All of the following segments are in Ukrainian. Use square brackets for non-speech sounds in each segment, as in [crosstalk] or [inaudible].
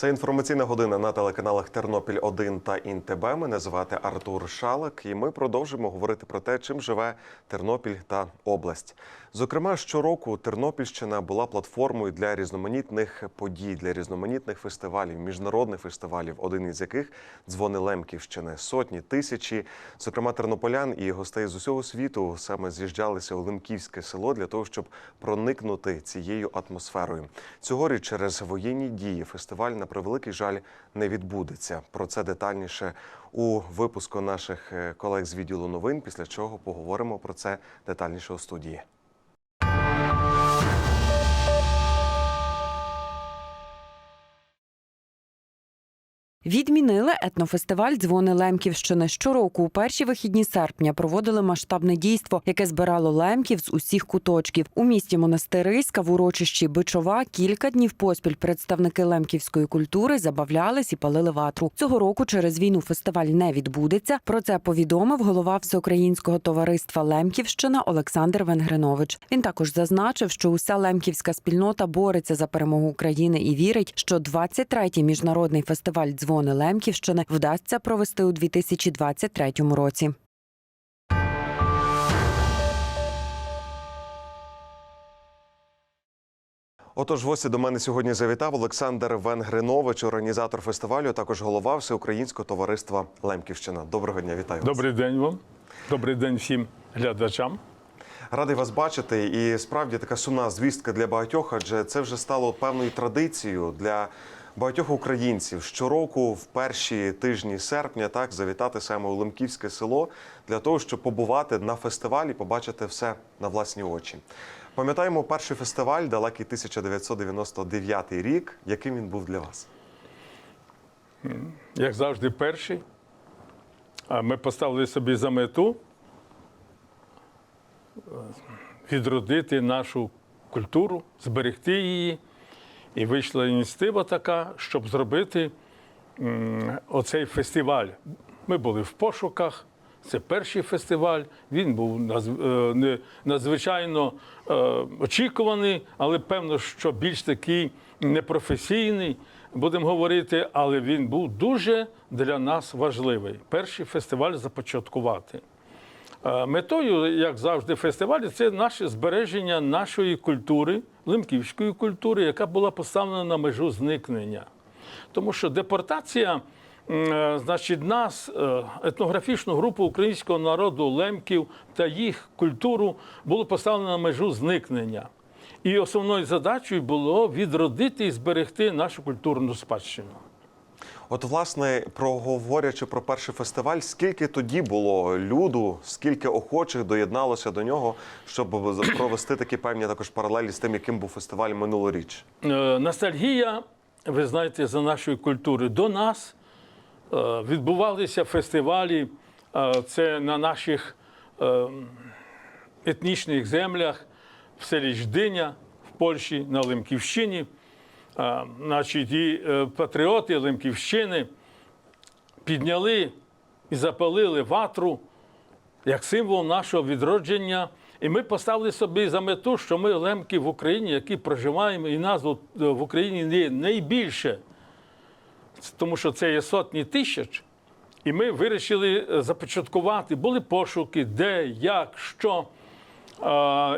Це інформаційна година на телеканалах Тернопіль 1 та ІНТБ. Мене звати Артур Шалик, і ми продовжимо говорити про те, чим живе Тернопіль та область. Зокрема, щороку Тернопільщина була платформою для різноманітних подій, для різноманітних фестивалів, міжнародних фестивалів, один із яких дзвони Лемківщини. Сотні тисячі, зокрема тернополян і гостей з усього світу, саме з'їжджалися у Лемківське село для того, щоб проникнути цією атмосферою. Цьогоріч через воєнні дії фестиваль на превеликий жаль не відбудеться. Про це детальніше у випуску наших е, колег з відділу новин. Після чого поговоримо про це детальніше у студії. Відмінили етнофестиваль Дзвони Лемківщини. Щороку у перші вихідні серпня проводили масштабне дійство, яке збирало лемків з усіх куточків. У місті Монастириська в урочищі Бичова кілька днів поспіль представники лемківської культури забавлялись і палили ватру. Цього року через війну фестиваль не відбудеться. Про це повідомив голова всеукраїнського товариства Лемківщина Олександр Венгринович. Він також зазначив, що уся лемківська спільнота бореться за перемогу України і вірить, що 23-й міжнародний фестиваль Дзвони Лемківщини вдасться провести у 2023 році. Отож, гості до мене сьогодні завітав Олександр Венгринович, організатор фестивалю, а також голова Всеукраїнського товариства Лемківщина. Доброго дня, вітаю вас. Добрий день вам. Добрий день всім глядачам. Радий вас бачити. І справді така сумна звістка для багатьох, адже це вже стало певною традицією для багатьох українців. Щороку, в перші тижні серпня, так завітати саме у Лемківське село для того, щоб побувати на фестивалі, побачити все на власні очі. Пам'ятаємо перший фестиваль, далекий 1999 рік. Яким він був для вас? Як завжди, перший. А Ми поставили собі за мету е, відродити нашу культуру, зберегти її. І вийшла ініціатива така, щоб зробити оцей фестиваль. Ми були в пошуках. Це перший фестиваль. Він був е, надзвичайно е, очікуваний, але певно, що більш такий непрофесійний, будемо говорити, але він був дуже для нас важливий. Перший фестиваль започаткувати. Е, Метою, як завжди, фестивалю, це наше збереження нашої культури, лимківської культури, яка була поставлена на межу зникнення. Тому що депортація, е, значить, нас, е, етнографічну групу українського народу лемків та їх культуру було поставлено на межу зникнення. І основною задачею було відродити і зберегти нашу культурну спадщину. От, власне, проговорячи про перший фестиваль, скільки тоді було люду, скільки охочих доєдналося до нього, щоб провести такі певні також паралелі з тим, яким був фестиваль минулоріч? Е, Ностальгія, ви знаєте, за нашою культурою до нас е, відбувалися фестивалі. е, Це на наших етнічних землях в селі Ждиня в Польщі, на Лемківщині. Значить, і е, патріоти Лемківщини підняли і запалили ватру як символ нашого відродження. І ми поставили собі за мету, що ми лемки в Україні, які проживаємо, і нас е, в Україні є найбільше, тому що це є сотні тисяч. І ми вирішили е, започаткувати. Були пошуки, де, як, що.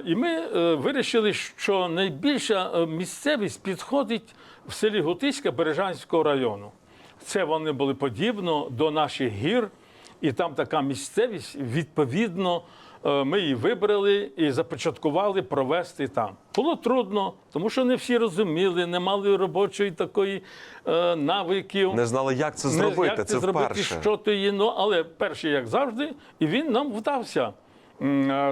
І ми е, вирішили, що найбільша е, місцевість підходить в селі Гутиська Бережанського району. Це вони були подібно до наших гір, і там така місцевість, відповідно, е, ми її вибрали і започаткували провести там. Було трудно, тому що не всі розуміли, не мали робочої такої е, навиків. Не знали, як це Не- зробити. як це зробити, вперше. що то є, ну, але перший, як завжди, і він нам вдався.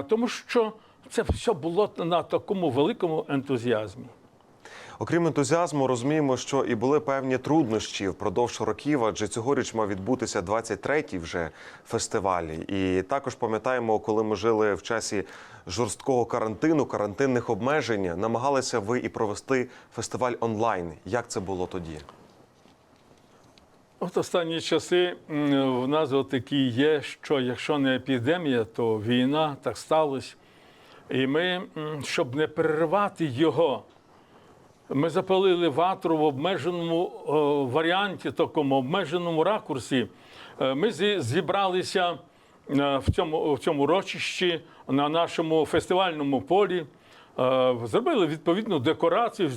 Тому що це все було на такому великому ентузіазмі. Окрім ентузіазму, розуміємо, що і були певні труднощі впродовж років, адже цьогоріч мав відбутися 23-й вже фестиваль. І також пам'ятаємо, коли ми жили в часі жорсткого карантину, карантинних обмежень, намагалися ви і провести фестиваль онлайн. Як це було тоді? От останні часи в нас такі є, що якщо не епідемія, то війна так сталося. І ми, щоб не переривати його, Ми запалили ватру в обмеженому варіанті, такому обмеженому ракурсі. Е, Ми зібралися е, в цьому, в цьому урочищі на нашому фестивальному полі. Е, Зробили відповідну декорацію,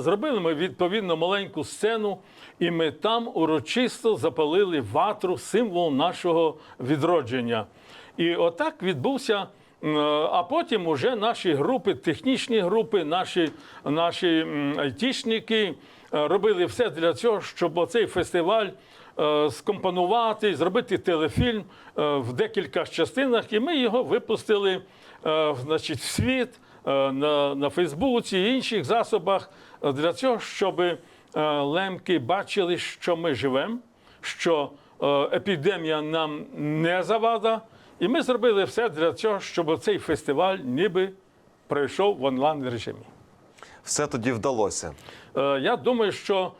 зробили ми відповідно маленьку сцену, і ми там урочисто запалили ватру, символ нашого відродження. І отак відбувся. А потім уже наші групи, технічні групи, наші, наші айтішники е, робили все для цього, щоб оцей фестиваль е, скомпонувати, зробити телефільм в декілька частинах, і ми його випустили значить, в світ на, на Фейсбуці і інших засобах е, для цього, щоб е, лемки бачили, що ми живемо, що е, епідемія нам не завада. І ми зробили все для цього, щоб цей фестиваль ніби пройшов в онлайн режимі. Все тоді вдалося. Е, Я думаю, що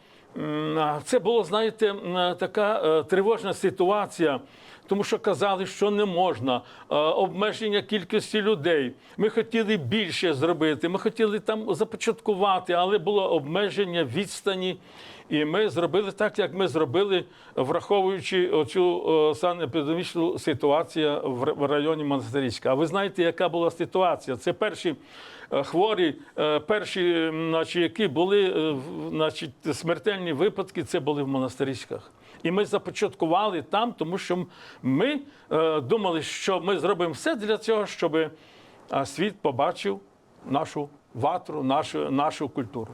це було, знаєте, така е, тривожна ситуація, тому що казали, що не можна, е, обмеження кількості людей. Ми хотіли більше зробити, ми хотіли там започаткувати, але було обмеження відстані. І ми зробили так, як ми зробили, враховуючи оцю е, санепідемічну ситуацію в районі Монастирська. А ви знаєте, яка була ситуація? Це перші е, хворі, перші, значить, які були значить, смертельні випадки, це були в монастирськах. І ми започаткували там, тому що ми е, думали, що ми зробимо все для цього, щоб е, світ побачив нашу ватру, нашу, нашу культуру.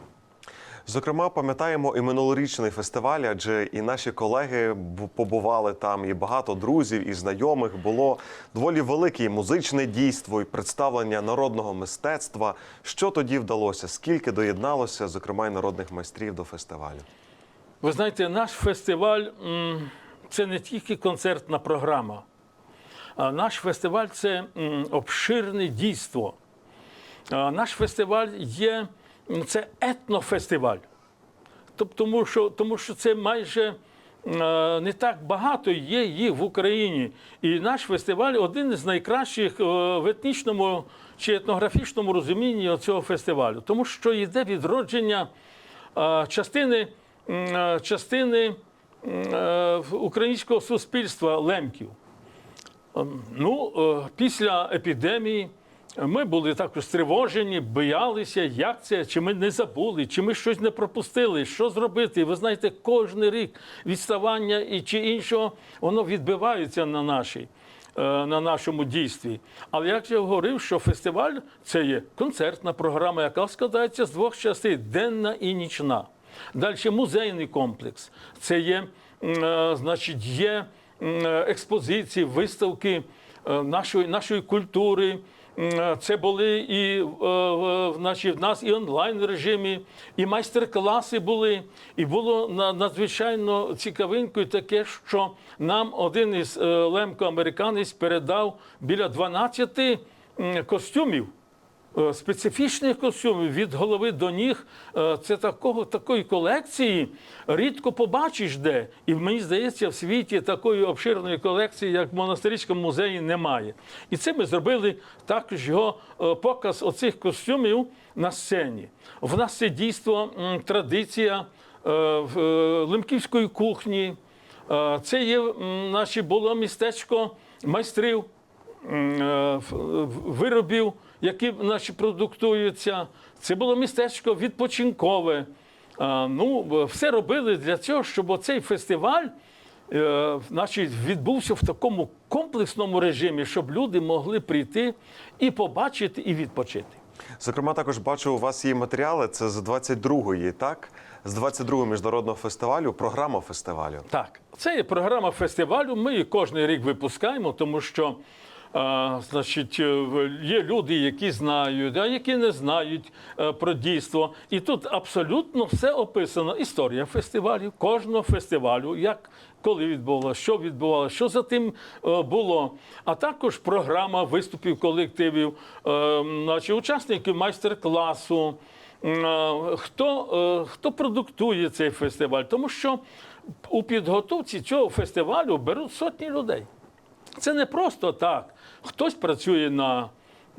Зокрема, пам'ятаємо і минулорічний фестиваль, адже і наші колеги побували там, і багато друзів і знайомих. Було доволі велике і музичне дійство, і представлення народного мистецтва. Що тоді вдалося? Скільки доєдналося, зокрема, і народних майстрів до фестивалю? Ви знаєте, наш фестиваль це не тільки концертна програма. А наш фестиваль це обширне дійство. Наш фестиваль є це етнофестиваль. Тому, що, тому що це майже не так багато є їх в Україні. І наш фестиваль один із найкращих е, в етнічному чи етнографічному розумінні цього фестивалю, тому що йде відродження частини, частини е, українського суспільства лемків. Ем, Ну, е, після епідемії ми були також стривожені, боялися, як це, чи ми не забули, чи ми щось не пропустили, що зробити. Ви знаєте, кожен рік відставання і чи іншого, воно відбивається на нашій. е, На нашому дійстві. Але як я говорив, що фестиваль це є концертна програма, яка складається з двох частин денна і нічна. Далі музейний комплекс. Це є, е, значить, є е, експозиції, виставки е, нашої, нашої культури. Це були і значить, в нас і онлайн режимі, і майстер-класи були. І було на- надзвичайно цікавинкою таке, що нам один із лемко-американець передав біля 12 костюмів специфічних костюмів від голови до ніг. Е, Це такого, такої колекції рідко побачиш де. І мені здається, в світі такої обширної колекції, як в монастирському музеї, немає. І це ми зробили також його е, показ оцих костюмів на сцені. В нас це дійство, традиція е, в- е, лемківської кухні. Е, Це є наше було містечко майстрів е, виробів, які наші продуктуються. Це було містечко відпочинкове. Е, Ну, все робили для цього, щоб оцей фестиваль е, значить, відбувся в такому комплексному режимі, щоб люди могли прийти і побачити, і відпочити. Зокрема, також бачу, у вас є матеріали. Це з 22-ї, так? З 22-го міжнародного фестивалю, програма фестивалю. Так, це є програма фестивалю. Ми її кожен рік випускаємо, тому що е, значить, е, є люди, які знають, а які не знають е, про дійство. І тут абсолютно все описано. Історія фестивалю, кожного фестивалю, як коли відбувалося, що відбувалося, що за тим е, було. А також програма виступів колективів, значить, учасників майстер-класу. Хто, хто продуктує цей фестиваль? Тому що у підготовці цього фестивалю беруть сотні людей. Це не просто так. Хтось працює на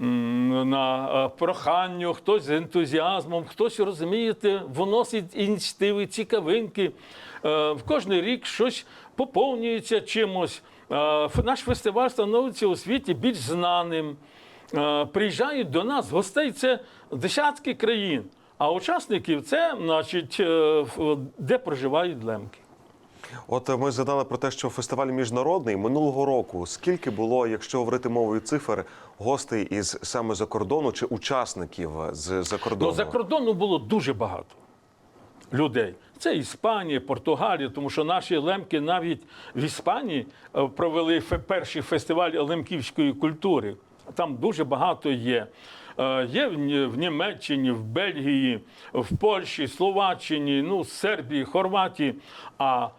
на е, проханню, хтось з ентузіазмом, хтось, розумієте, вносить ініціативи, цікавинки. Е, В кожний рік щось поповнюється чимось. Е, Наш фестиваль становиться у світі більш знаним. Приїжджають до нас гостей це десятки країн, а учасників це, значить, де проживають лемки. От е, ми згадали про те, що фестиваль міжнародний минулого року. Скільки було, якщо говорити мовою цифр, гостей із саме за кордону чи учасників з за кордону? Ну, за кордону було дуже багато людей. Це Іспанія, Португалія, тому що наші лемки навіть в Іспанії е, провели перший фестиваль лемківської культури. Там дуже багато є. Е, Є в Німеччині, в Бельгії, в Польщі, Словаччині, ну, Сербії, Хорватії. А е,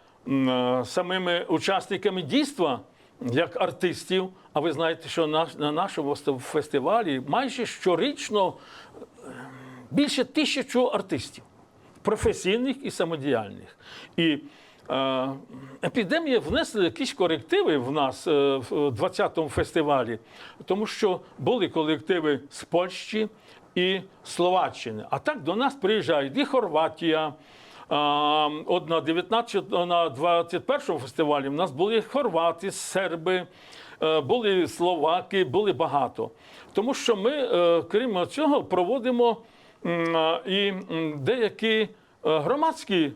самими учасниками дійства, як артистів, а ви знаєте, що на, на нашому фестивалі майже щорічно більше тисячу артистів, професійних і самодіяльних. І е, епідемія внесла якісь корективи в нас е, в 20-му фестивалі, тому що були колективи з Польщі і Словаччини. А так до нас приїжджають і Хорватія. От на 19, на 21 фестивалі в нас були хорвати, серби, е, були словаки, були багато. Тому що ми, е, крім цього, проводимо і деякі е, громадські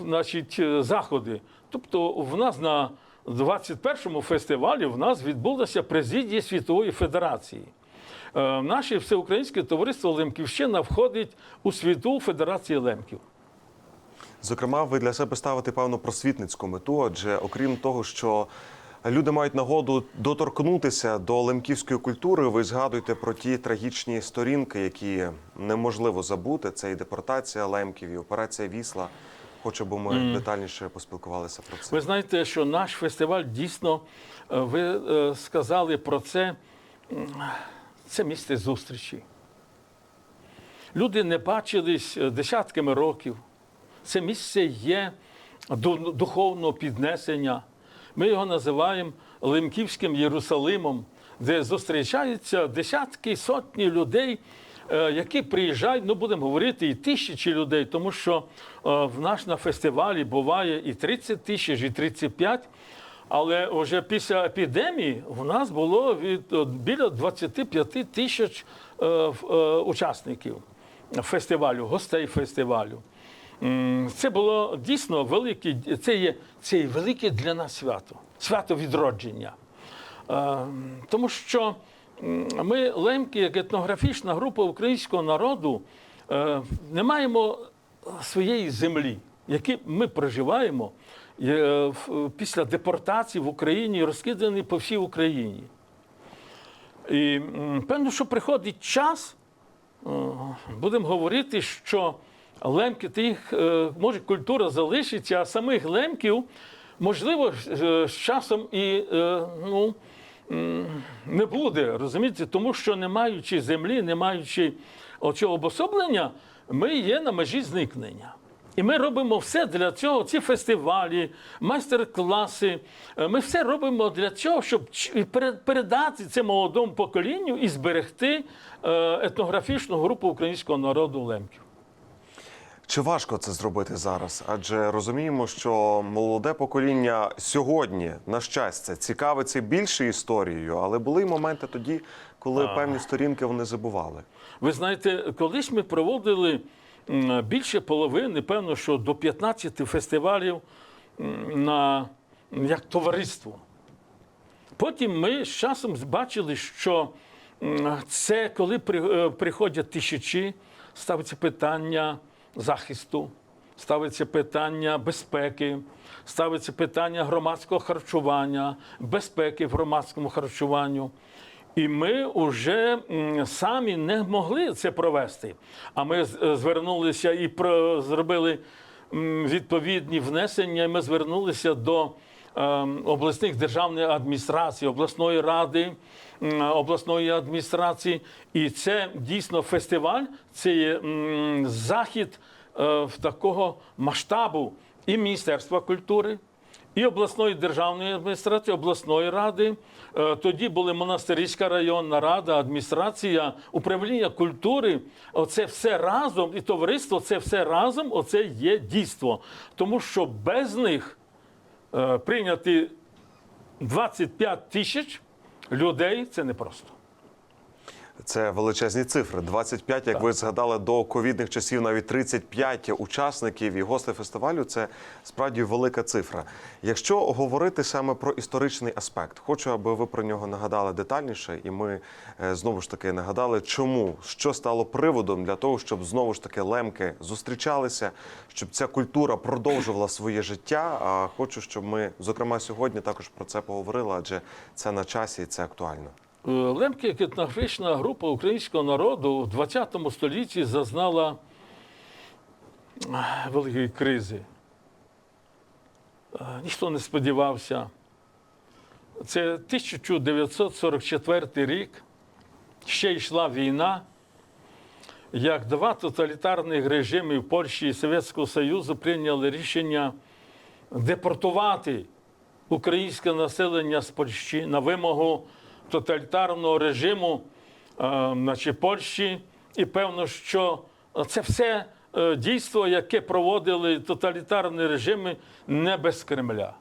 значить, заходи. Тобто, в нас на 21-му фестивалі в нас відбулася президія Світової Федерації. Наше всеукраїнське товариство Лемківщина входить у світову федерацію лемків. Зокрема, ви для себе ставите певну просвітницьку мету, адже окрім того, що люди мають нагоду доторкнутися до лемківської культури, ви згадуєте про ті трагічні сторінки, які неможливо забути. Це і депортація лемків, і операція Вісла. Хочу, бо ми детальніше поспілкувалися про це. Ви знаєте, що наш фестиваль дійсно, е, ви е, сказали про це, це місце зустрічі. Люди не бачились е, десятками років. Це місце є духовного піднесення. Ми його називаємо Лемківським Єрусалимом, де зустрічаються десятки, сотні людей, е, які приїжджають, ну будемо говорити, і тисячі людей, тому що е, в нас на фестивалі буває і 30 тисяч, і 35. Але вже після епідемії у нас було від от, біля 25 тисяч е, в- е, учасників фестивалю, гостей фестивалю. Це було дійсно велике, це є, це є велике для нас свято, свято відродження. Е, Тому що ми, лемки, як етнографічна група українського народу, е, не маємо своєї землі, які ми проживаємо е, після депортації в Україні, розкидані по всій Україні. І певно, що приходить час, будемо говорити, що лемки тих, е, може, культура залишиться, а самих лемків, можливо, е, з часом і е, ну, не буде, розумієте, тому що не маючи землі, не маючи оцього обособлення, ми є на межі зникнення. І ми робимо все для цього, ці фестивалі, майстер-класи. Ми все робимо для цього, щоб передати це молодому поколінню і зберегти етнографічну групу українського народу лемків. Чи важко це зробити зараз? Адже розуміємо, що молоде покоління сьогодні, на щастя, цікавиться більше історією, але були й моменти тоді, коли певні сторінки вони забували. Ви знаєте, колись ми проводили більше половини, певно, що до 15 фестивалів на як товариство. Потім ми з часом бачили, що це коли е, приходять тисячі, ставиться питання захисту, ставиться питання безпеки, ставиться питання громадського харчування, безпеки в громадському харчуванню. І ми вже самі не могли це провести. А ми е, звернулися і зробили відповідні внесення. і Ми звернулися до обласних державних адміністрацій, обласної ради, обласної адміністрації. І це дійсно фестиваль, це є захід е, в такого масштабу і Міністерства культури, і обласної державної адміністрації, обласної ради. Е, Тоді були монастирська районна рада, адміністрація, управління культури. Оце все разом, і товариство, це все разом, оце є дійство. Тому що без них прийняти 25 тисяч людей це непросто. Це величезні цифри. 25, як ви згадали, до ковідних часів навіть 35 учасників і гостей фестивалю. Це справді велика цифра. Якщо говорити саме про історичний аспект, хочу, аби ви про нього нагадали детальніше, і ми е, знову ж таки нагадали, чому що стало приводом для того, щоб знову ж таки лемки зустрічалися, щоб ця культура продовжувала своє життя. А хочу, щоб ми, зокрема, сьогодні також про це поговорили, адже це на часі і це актуально. Е, Лемки етнографічна група українського народу у 20 столітті зазнала е, великої кризи. Е, Ніхто не сподівався. Це 1944 рік. Ще йшла війна, як два тоталітарних режими в Польщі і Совєтського Союзу прийняли рішення депортувати українське населення з Польщі на вимогу тоталітарного режиму е, значить, Польщі. І певно, що це все е, дійство, яке проводили тоталітарні режими не без Кремля.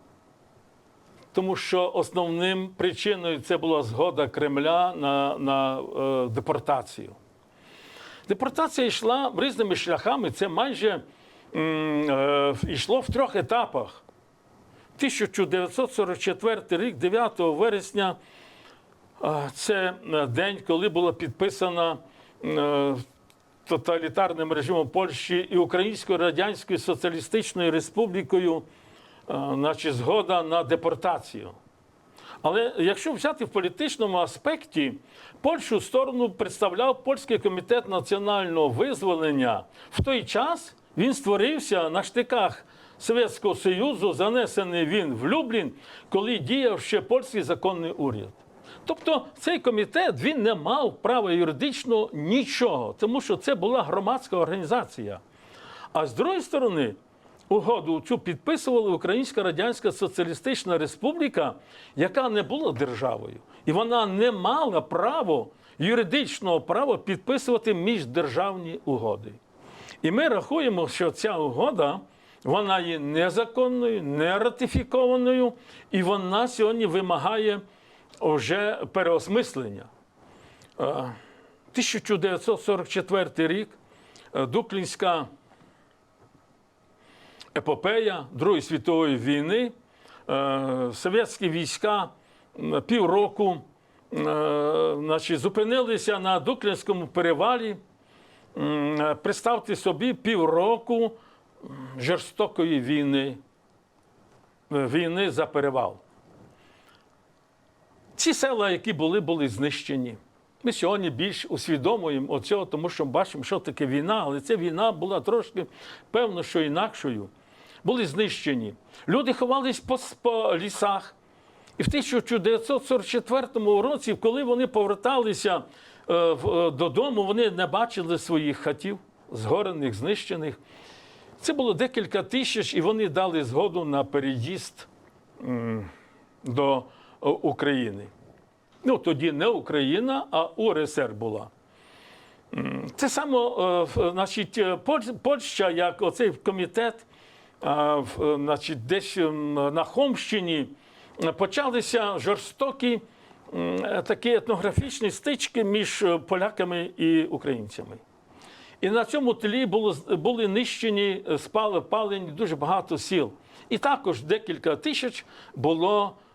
Тому що основним причиною це була згода Кремля на, на е, депортацію. Депортація йшла різними шляхами. Це майже е, йшло в трьох етапах. 1944 рік, 9 вересня, це е, день, коли була підписана е, тоталітарним режимом Польщі і Українською Радянською Соціалістичною Республікою, е, значить, згода на депортацію. Але якщо взяти в політичному аспекті, Польщу сторону представляв Польський комітет національного визволення. В той час він створився на штиках Совєтського Союзу, занесений він в Люблін, коли діяв ще польський законний уряд. Тобто цей комітет він не мав права юридично нічого, тому що це була громадська організація. А з другої сторони, угоду цю підписувала Українська Радянська Соціалістична Республіка, яка не була державою. І вона не мала права, юридичного права підписувати міждержавні угоди. І ми рахуємо, що ця угода вона є незаконною, не ратифікованою, і вона сьогодні вимагає вже переосмислення. Е, 1944 рік е, Дуклінська епопея Другої світової війни. Е, Совєтські війська півроку е, значить, зупинилися на Дуклінському перевалі. Е, Представте собі півроку жорстокої війни, е, війни за перевал. Ці села, які були, були знищені. Ми сьогодні більш усвідомуємо оцього, тому що бачимо, що таке війна, але ця війна була трошки, певно, що інакшою. Були знищені. Люди ховались по, по лісах. І в 1944 році, коли вони поверталися е, в- е, додому, вони не бачили своїх хатів, згорених, знищених. Це було декілька тисяч, і вони дали згоду на переїзд м, до України. Ну, тоді не Україна, а УРСР була. Це само, е, значить, е, Польща, як оцей комітет, е, значить, десь на Хомщині е, почалися жорстокі е, такі етнографічні стички між е, поляками і українцями. І на цьому тлі було, були нищені, е, спали, палені дуже багато сіл. І також декілька тисяч було е,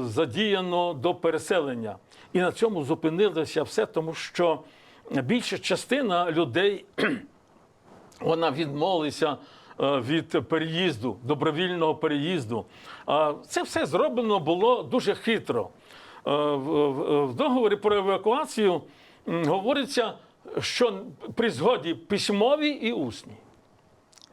задіяно до переселення. І на цьому зупинилося все, тому що більша частина людей [clears throat] вона відмовилася е, від переїзду, добровільного переїзду. А Це все зроблено було дуже хитро. Е, В договорі про евакуацію говориться, що при згоді письмові і усні.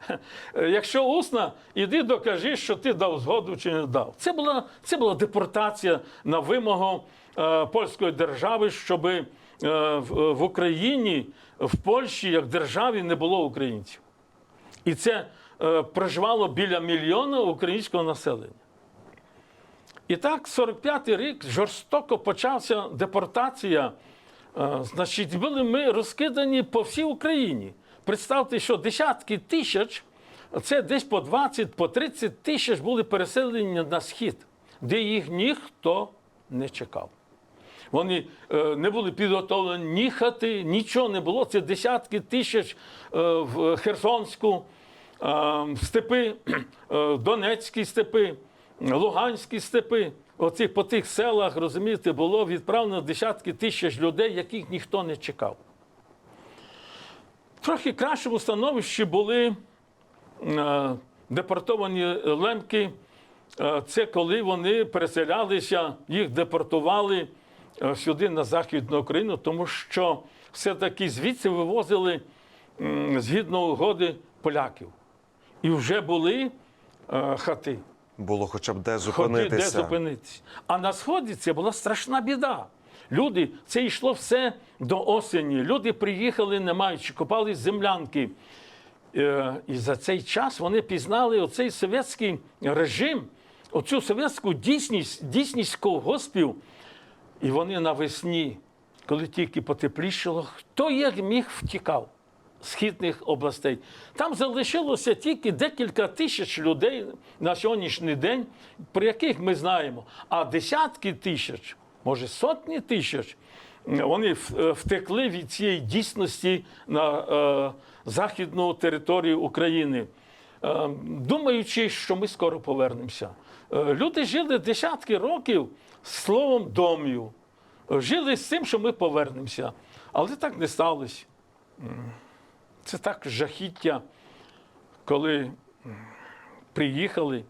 [laughs] Якщо усна, іди докажи, що ти дав згоду чи не дав. Це була, це була депортація на вимогу е, польської держави, щоб е, в, в Україні, в Польщі, як державі, не було українців. І це е, проживало біля мільйона українського населення. І так, 45-й рік жорстоко почався депортація. Е, Значить, були ми розкидані по всій Україні. Представте, що десятки тисяч, це десь по 20, по 30 тисяч були переселені на схід, де їх ніхто не чекав. Вони е, не були підготовлені ні хати, нічого не було. Це десятки тисяч е, в Херсонську, е, степи, [clears throat] Донецькі степи, Луганські степи. Оці по тих селах, розумієте, було відправлено десятки тисяч людей, яких ніхто не чекав. Трохи кращому становищі були е, депортовані лемки. Е, Це коли вони переселялися, їх депортували е, сюди на Західну Україну, тому що все-таки звідси вивозили згідно угоди поляків. І вже були хати. Було хоча б де Ході, зупинитися. де зупинитися. А на сході це була страшна біда. Люди, це йшло все до осені. Люди приїхали, не маючи, копали землянки. Е, І за цей час вони пізнали оцей совєтський режим, оцю совєтську дійсність, дійсність колгоспів. І вони навесні, коли тільки потеплішало, хто як міг втікав з східних областей. Там залишилося тільки декілька тисяч людей на сьогоднішній день, про яких ми знаємо. А десятки тисяч, може сотні тисяч, вони е, втекли від цієї дійсності на е, західну територію України. Е, думаючи, що ми скоро повернемося. Е, Люди жили десятки років словом домів, Е, жили з тим, що ми повернемося. Але так не сталося. Це так жахіття, коли приїхали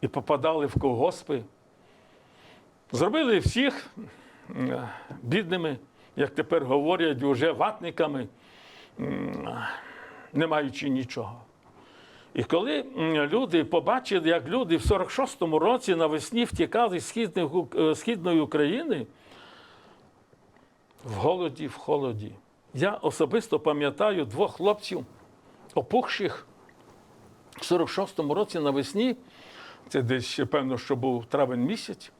і попадали в колгоспи. Зробили всіх бідними, як тепер говорять, вже ватниками, не маючи нічого. І коли люди побачили, як люди в 46-му році навесні втікали з е, східної України в голоді, в холоді. Я особисто пам'ятаю двох хлопців, опухших в 46-му році навесні, це десь, певно, що був травень місяць.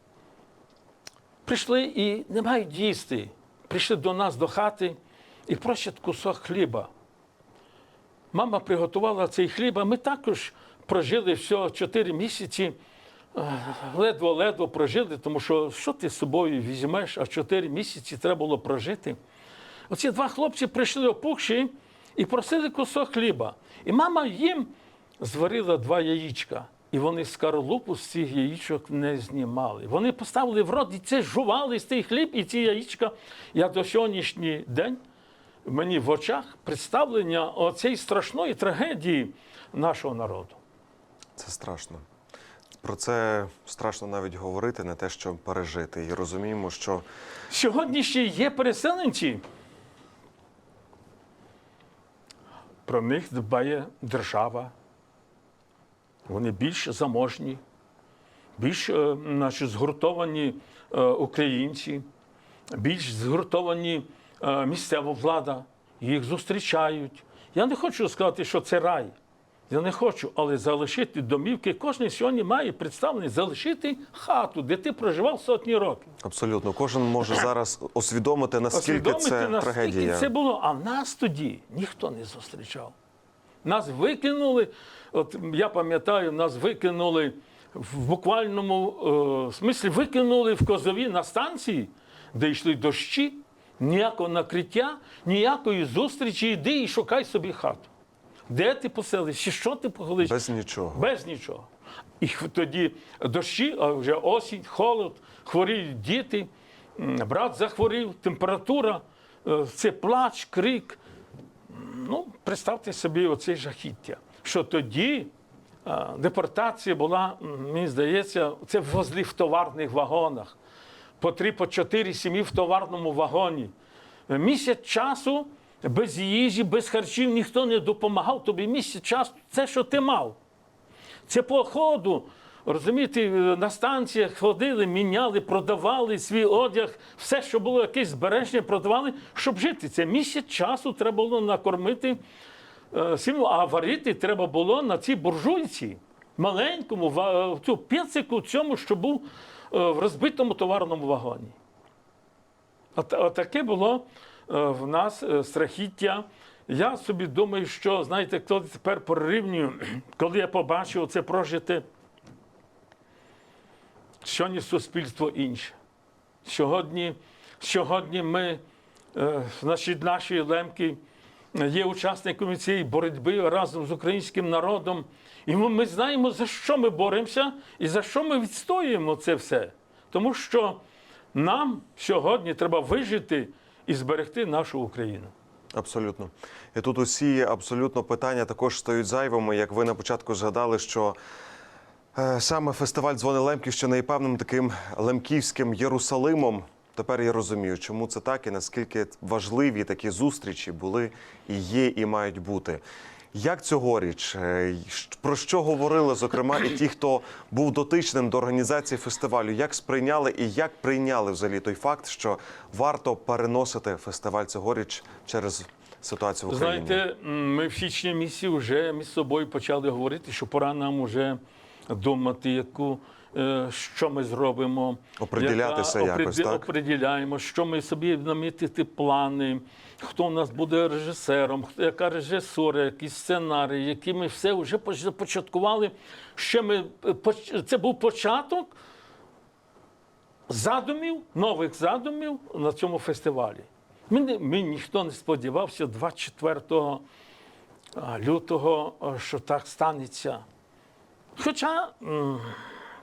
Прийшли і не мають їсти. Прийшли до нас до хати і просять кусок хліба. Мама приготувала цей хліб, а ми також прожили всього 4 місяці. е, Ледве-ледве прожили, тому що що ти з собою візьмеш, а 4 місяці треба було прожити. Оці два хлопці прийшли опухші і просили кусок хліба. І мама їм зварила два яєчка. І вони скорлупу з цих яєчок не знімали. Вони поставили в рот і це жували з цей хліб і ці яєчка. Я до сьогоднішній день мені в очах представлення оцієї страшної трагедії нашого народу. Це страшно. Про це страшно навіть говорити, не те, що пережити. І розуміємо, що Сьогодні ще є переселенці. Про них дбає держава. Вони більш заможні, більш е, значить, згуртовані е, українці, більш згуртовані е, місцева влада. Їх зустрічають. Я не хочу сказати, що це рай. Я не хочу, але залишити домівки. Кожен сьогодні має представлений залишити хату, де ти проживав сотні років. абсолютно кожен може зараз усвідомити, наскільки Усвідомити, це наскільки трагедія. це було. А нас тоді ніхто не зустрічав. Нас викинули. От я пам'ятаю, нас викинули в буквальному е, смислі, викинули в Козові на станції, де йшли дощі, ніякого накриття, ніякої зустрічі. Йди і шукай собі хату. Де ти поселишся? Що ти поголиш? Без нічого. Без нічого. І тоді дощі, а вже осінь, холод, хворіють діти, брат захворів, температура, е, це плач, крик. Ну, представте собі оце жахіття. Що тоді депортація була, мені здається, це возлі в товарних вагонах. По три, по чотири сім'ї в товарному вагоні. Місяць часу без їжі, без харчів ніхто не допомагав тобі. Місяць часу це, що ти мав. Це по ходу. Розумієте, на станціях ходили, міняли, продавали свій одяг, все, що було якесь збереження, продавали, щоб жити. Це місяць часу треба було накормити е, сім'ю, а варити треба було на цій буржуйці, маленькому, ва- в цю пецику, цьому, що був в розбитому товарному вагоні. От, от таке було е, в нас е, страхіття. Я собі думаю, що знаєте, хто тепер порівнює, [clears throat] коли я побачив це прожите, сьогодні суспільство інше. Сьогодні, сьогодні ми, е, значить, наші лемки є учасниками цієї боротьби разом з українським народом. І ми, знаємо, за що ми боремося і за що ми відстоюємо це все. Тому що нам сьогодні треба вижити і зберегти нашу Україну. Абсолютно. І тут усі абсолютно питання також стають зайвими. Як ви на початку згадали, що е, саме фестиваль дзвони Лемківщини є певним таким лемківським Єрусалимом. Тепер я розумію, чому це так і наскільки важливі такі зустрічі були і є, і мають бути. Як цьогоріч, е, про що говорили, зокрема, і ті, хто був дотичним до організації фестивалю, як сприйняли і як прийняли взагалі той факт, що варто переносити фестиваль цьогоріч через ситуацію в Україні? Знаєте, ми в січні місяці вже між собою почали говорити, що пора нам вже думати, яку, е, що ми зробимо. Оприділятися яка- якось, оприди- так? Оприділяємо, що ми собі намітити плани, хто у нас буде режисером, хто- яка режисура, які сценарії, які ми все вже започаткували. Ще ми, е, це був початок задумів, нових задумів на цьому фестивалі. Ми, ми ніхто не сподівався 24 лютого, що так станеться. Хоча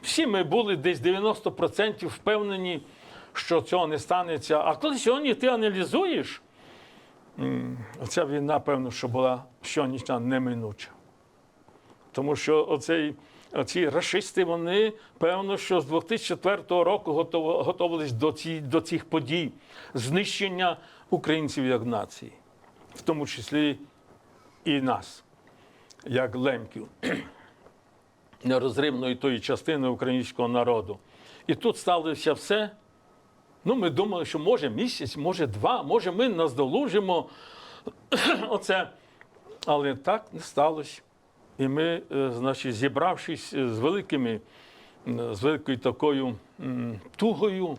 всі ми були десь 90% впевнені, що цього не станеться. А коли сьогодні ти аналізуєш, ця війна, певно, що була сьогоднішня неминуча. Тому що оцей, оці расисти, вони, певно, що з 2004 року готувалися до, ці, до цих подій знищення українців як нації, в тому числі і нас, як лемків, нерозривної тої частини українського народу. І тут сталося все. Ну, ми думали, що може місяць, може два, може ми наздолужимо [clears throat] оце. Але так не сталося. І ми, е, значить, зібравшись е, з великими, з великою такою тугою,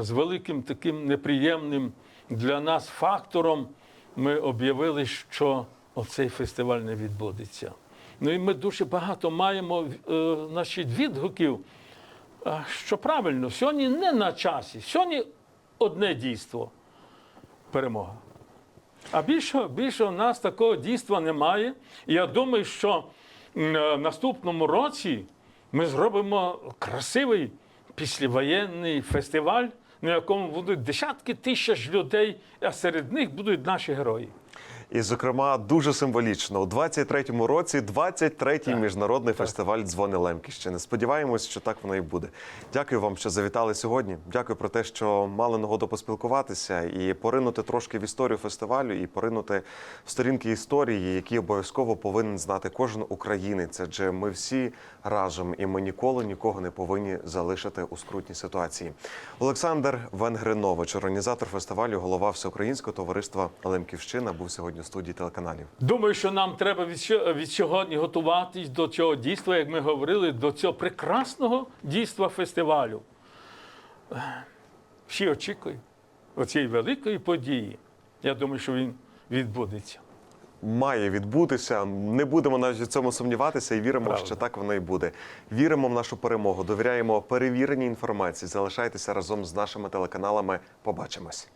з великим таким неприємним для нас фактором, ми об'явили, що оцей фестиваль не відбудеться. Ну і ми дуже багато маємо е, значить, відгуків, що правильно, сьогодні не на часі, сьогодні одне дійство перемога. А більше, більше у нас такого дійства немає. І я думаю, що е, в наступному році ми зробимо красивий післявоєнний фестиваль, на якому будуть десятки тисяч людей, а серед них будуть наші герої. І, зокрема, дуже символічно у 23-му році 23-й міжнародний фестиваль дзвони Лемківщини. Сподіваємось, що так воно і буде. Дякую вам, що завітали сьогодні. Дякую про те, що мали нагоду поспілкуватися і поринути трошки в історію фестивалю, і поринути в сторінки історії, які обов'язково повинен знати кожен українець. Адже ми всі разом, і ми ніколи нікого не повинні залишити у скрутній ситуації. Олександр Венгринович, організатор фестивалю, голова Всеукраїнського товариства Лемківщина, був сьогодні у студії телеканалів. Думаю, що нам треба від, від сьогодні готуватись до цього дійства, як ми говорили, до цього прекрасного дійства фестивалю. Всі очікують оцієї великої події. Я думаю, що він відбудеться. має відбутися. Не будемо навіть в цьому сумніватися і віримо, Правда. що так воно і буде. Віримо в нашу перемогу, довіряємо перевіреній інформації. Залишайтеся разом з нашими телеканалами. Побачимось.